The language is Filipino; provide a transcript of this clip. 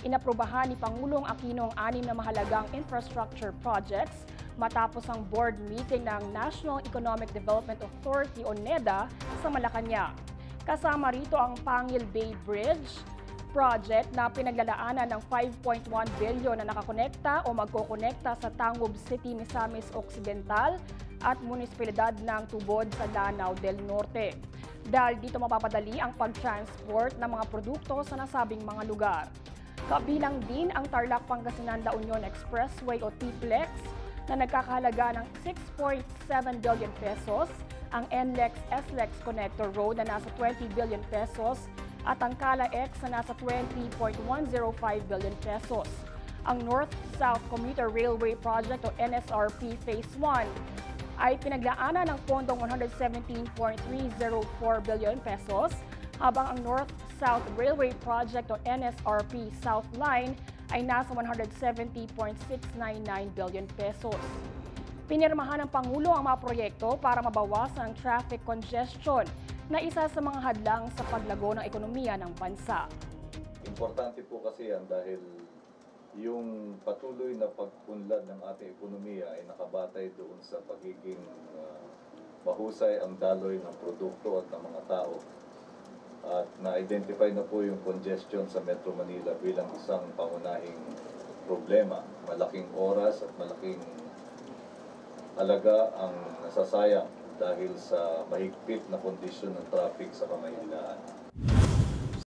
Inaprubahan ni Pangulong Aquino ang anim na mahalagang infrastructure projects matapos ang board meeting ng National Economic Development Authority o NEDA sa Malacanang. Kasama rito ang Pangil Bay Bridge project na pinaglalaanan ng 5.1 bilyon na nakakonekta o magkokonekta sa Tangub City, Misamis Occidental at munisipalidad ng Tubod sa Lanao del Norte. Dahil dito mapapadali ang pag-transport ng mga produkto sa nasabing mga lugar. Kabilang din ang Tarlac Pangasinan La Union Expressway o TPLEX na nagkakahalaga ng 6.7 billion pesos, ang NLEX SLEX Connector Road na nasa 20 billion pesos at ang Kala X na nasa 20.105 billion pesos. Ang North-South Commuter Railway Project o NSRP Phase 1 ay pinaglaanan ng pondong 117.304 billion pesos habang ang North-South Railway Project o NSRP South Line ay nasa 170.699 billion pesos. Pinirmahan ng Pangulo ang mga proyekto para mabawasan ang traffic congestion na isa sa mga hadlang sa paglago ng ekonomiya ng bansa. Importante po kasi yan dahil yung patuloy na pagpunlad ng ating ekonomiya ay nakabatay doon sa pagiging ah, mahusay ang daloy ng produkto at ng mga tao. At na-identify na po yung congestion sa Metro Manila bilang isang pangunahing problema. Malaking oras at malaking alaga ang nasasayang dahil sa mahigpit na kondisyon ng traffic sa Kamaynilaan.